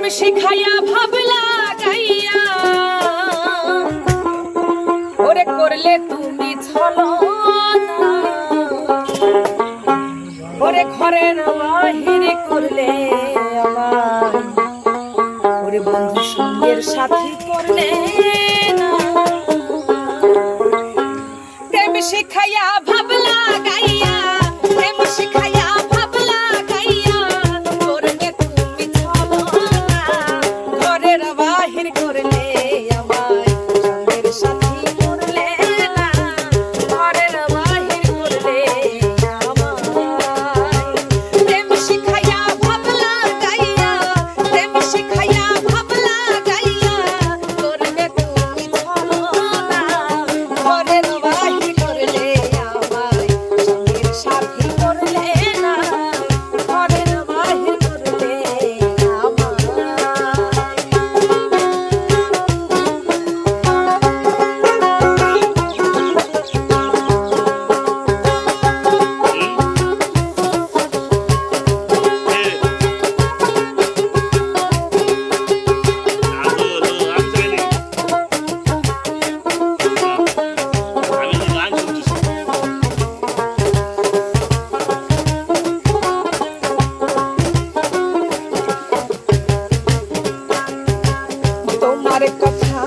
প্রেম শিখাইয়া ভাবলা গাইয়া। ওরে করলে তুমি ছলো ওরে ঘরের বাহির করলে আমার ওরে বন্ধু সঙ্গের সাথী করলে প্রেম শিখাইয়া ভাবলা গাইয়া। তোমার কথা